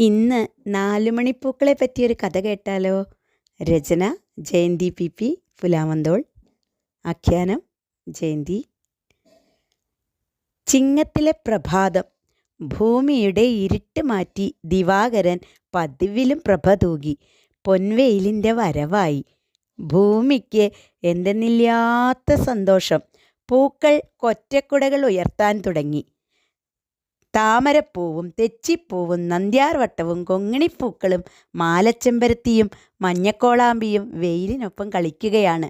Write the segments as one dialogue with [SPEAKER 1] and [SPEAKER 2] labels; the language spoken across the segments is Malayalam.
[SPEAKER 1] ഇന്ന് നാലുമണിപ്പൂക്കളെ പറ്റിയൊരു കഥ കേട്ടാലോ? രചന ജയന്തി പി പി പുലാമന്തോൾ ആഖ്യാനം ജയന്തി. ചിങ്ങത്തിലെ പ്രഭാതം ഭൂമിയുടെ ഇരുട്ട് മാറ്റി ദിവാകരൻ പതിവിലും പ്രഭ തൂകി. പൊൻവെയിലിന്റെ വരവായി. ഭൂമിക്ക് എന്തെന്നില്ലാത്ത സന്തോഷം. പൂക്കൾ കൊറ്റക്കുടകൾ ഉയർത്താൻ തുടങ്ങി. താമരപ്പൂവും തെച്ചിപ്പൂവും നന്ദ്യാർവട്ടവും കൊങ്ങിണിപ്പൂക്കളും മാലച്ചെമ്പരത്തിയും മഞ്ഞക്കോളാമ്പിയും വെയിലിനൊപ്പം കളിക്കുകയാണ്.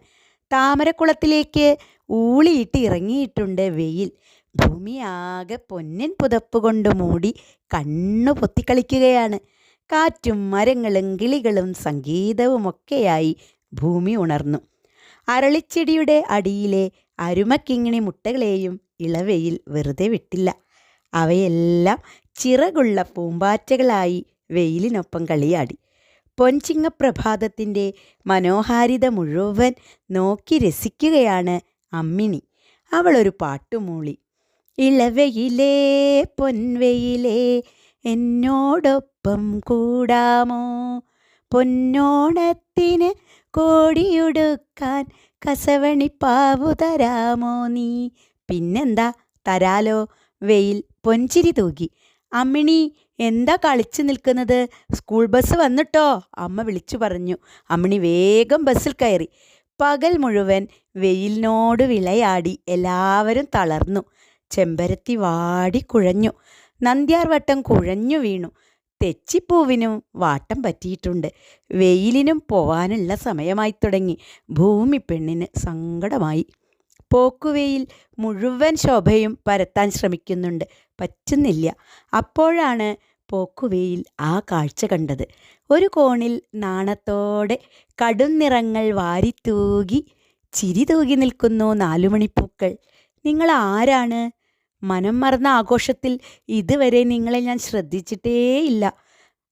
[SPEAKER 1] താമരക്കുളത്തിലേക്ക് ഊളിയിട്ട് ഇറങ്ങിയിട്ടുണ്ട് വെയിൽ. ഭൂമിയാകെ പൊന്നിൻ പുതപ്പ് കൊണ്ട് മൂടി കണ്ണു പൊത്തിക്കളിക്കുകയാണ് കാറ്റും മരങ്ങളും കിളികളും സംഗീതവുമൊക്കെയായി ഭൂമി ഉണർന്നു. അരളിച്ചെടിയുടെ അടിയിലെ അരുമക്കിങ്ങിണി മുട്ടകളെയും ഇളവയിൽ വെറുതെ വിട്ടില്ല. അവയെല്ലാം ചിറകുള്ള പൂമ്പാറ്റകളായി വെയിലിനൊപ്പം കളിയാടി. പൊൻചിങ്ങപ്രഭാതത്തിന്റെ മനോഹാരിത മുഴുവൻ നോക്കി രസിക്കുകയാണ് അമ്മിണി. അവളൊരു പാട്ടുമൂളി. ഇളവയിലേ പൊൻവെയിലേ എന്നോടൊപ്പം കൂടാമോ? പൊന്നോണത്തിന് കോടിയുടുക്കാൻ കസവണിപ്പാവു തരാമോ നീ? പിന്നെന്താ? തരാലോ? വെയിൽ പൊൻചിരി തൂകി. അമ്മിണി എന്താ കളിച്ചു നിൽക്കുന്നത്? സ്കൂൾ ബസ് വന്നിട്ടോ? അമ്മ വിളിച്ചു പറഞ്ഞു. അമ്മിണി വേഗം ബസ്സിൽ കയറി. പകൽ മുഴുവൻ വെയിലിനോട് വിളയാടി എല്ലാവരും തളർന്നു. ചെമ്പരത്തി വാടി കുഴഞ്ഞു. നന്ദ്യാർവട്ടം കുഴഞ്ഞു വീണു. തെച്ചിപ്പൂവിനും വാട്ടം പറ്റിയിട്ടുണ്ട്. വെയിലിനും പോവാനുള്ള സമയമായി തുടങ്ങി. ഭൂമി പെണ്ണിന് സങ്കടമായി. പോക്കുവെയിൽ മുഴുവൻ ശോഭയും പരത്താൻ ശ്രമിക്കുന്നുണ്ട്. പറ്റുന്നില്ല. അപ്പോഴാണ് പോക്കുവെയിൽ ആ കാഴ്ച കണ്ടത്. ഒരു കോണിൽ നാണത്തോടെ കടും നിറങ്ങൾ വാരിത്തൂകി ചിരി തൂകി നിൽക്കുന്നു നാലുമണിപ്പൂക്കൾ. നിങ്ങൾ ആരാണ്? മനം മറന്ന ആഘോഷത്തിൽ ഇതുവരെ നിങ്ങളെ ഞാൻ ശ്രദ്ധിച്ചിട്ടേയില്ല.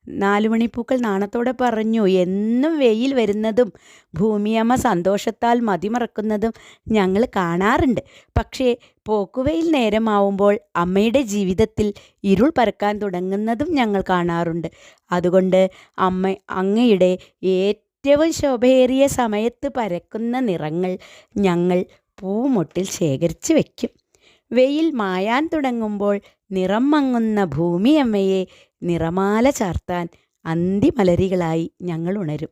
[SPEAKER 1] നാലുമണിപ്പൂക്കൾ നാണത്തോടെ പറഞ്ഞു എന്നും വെയിൽ വരുന്നതും ഭൂമിയമ്മ സന്തോഷത്താൽ മതിമറക്കുന്നതും ഞങ്ങൾ കാണാറുണ്ട്. പക്ഷേ പോക്കുവെയിൽ നേരമാവുമ്പോൾ അമ്മയുടെ ജീവിതത്തിൽ ഇരുൾ പരക്കാൻ തുടങ്ങുന്നതും ഞങ്ങൾ കാണാറുണ്ട്. അതുകൊണ്ട് അമ്മ അങ്ങയുടെ ഏറ്റവും ശോഭയേറിയ സമയത്ത് പരക്കുന്ന നിറങ്ങൾ ഞങ്ങൾ പൂമൊട്ടിൽ ശേഖരിച്ച് വയ്ക്കും വെയിൽ മായാൻ തുടങ്ങുമ്പോൾ നിറം മങ്ങുന്ന ഭൂമിയമ്മയെ നിറമാല ചാർത്താൻ അന്തിമലരികളായി ഞങ്ങൾ ഉണരും.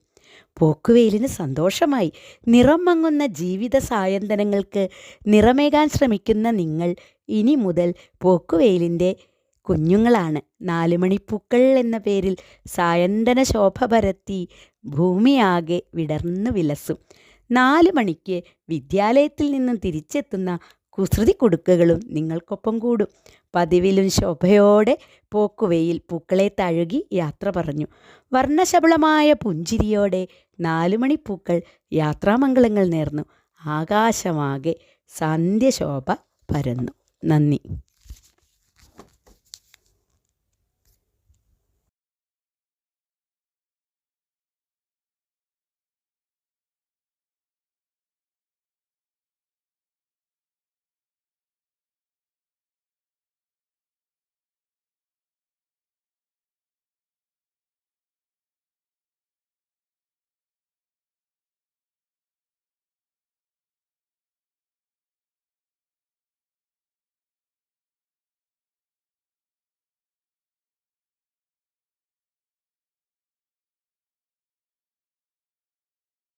[SPEAKER 1] പോക്കുവെയിലിന് സന്തോഷമായി. നിറം മങ്ങുന്ന ജീവിത സായന്തനങ്ങൾക്ക് നിറമേകാൻ ശ്രമിക്കുന്ന നിങ്ങൾ ഇനി മുതൽ പോക്കുവെയിലിന്റെ കുഞ്ഞുങ്ങളാണ്. നാലുമണിപ്പൂക്കൾ എന്ന പേരിൽ സായന്തന ശോഭ പരത്തി ഭൂമിയാകെ വിടർന്നു വിലസും. നാലു മണിക്ക് വിദ്യാലയത്തിൽ നിന്നും തിരിച്ചെത്തുന്ന കുസൃതി കുടുക്കുകളും നിങ്ങൾക്കൊപ്പം കൂടും. പതിവിലും ശോഭയോടെ പോക്കുവെയിൽ പൂക്കളെ തഴുകി യാത്ര പറഞ്ഞു. വർണശബളമായ പുഞ്ചിരിയോടെ നാലുമണിപ്പൂക്കൾ യാത്രാമംഗളങ്ങൾ നേർന്നു. ആകാശമാകെ സന്ധ്യശോഭ പരന്നു. നന്ദി.